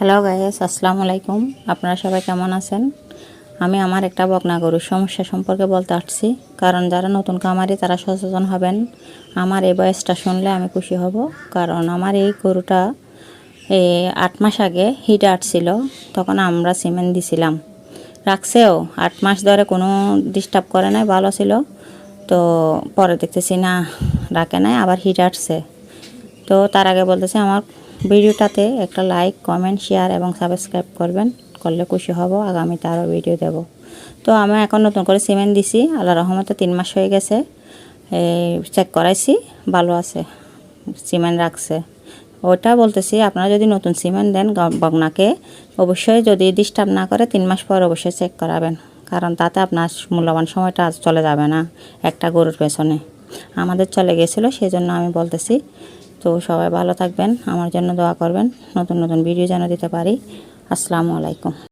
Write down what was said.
Hello guys আসসালামু আলাইকুম আপনারা সবাই কেমন আছেন আমি আমার একটা বকনা গরুর সমস্যা সম্পর্কে বলতে আসছি কারণ যারা নতুন কামারি তারা সচেতন হবেন আমার এই বয়সটা শুনলে আমি খুশি হব কারণ আমার এই গরুটা এই আট মাস আগে হিট আটছিল তখন আমরা সিমেন্ট দিছিলাম। রাখছেও আট মাস ধরে কোনো ডিস্টার্ব করে নাই, ভালো ছিল। তো পরে দেখতেছি না, রাখে নাই, আবার হিট আটছে তো তার আগে বলতেছে আমার ভিডিওটাতে একটা লাইক, কমেন্ট, শেয়ার এবং সাবস্ক্রাইব করবেন। করলে খুশি হব, আগামীতে আরও ভিডিও দেব। তো আমি এখন নতুন করে সিমেন্ট দিছি। আল্লাহ রহমতে তিন মাস হয়ে গেছে। চেক করাইছি, ভালো আছে, সিমেন্ট রাখছে। ওটা বলতেছি, আপনারা যদি নতুন সিমেন্ট দেন বগনাকে, অবশ্যই যদি ডিস্টার্ব না করে তিন মাস পর অবশ্যই চেক করাবেন। কারণ তাতে আপনার মূল্যবান সময়টা চলে যাবে না একটা গরুর পেছনে। আমাদের চলে গেছিল সেই জন্য আমি বলতেছি তো সবাই ভালো থাকবেন, আমার জন্য দোয়া করবেন, নতুন নতুন ভিডিও যেন দিতে পারি। আসসালামু আলাইকুম।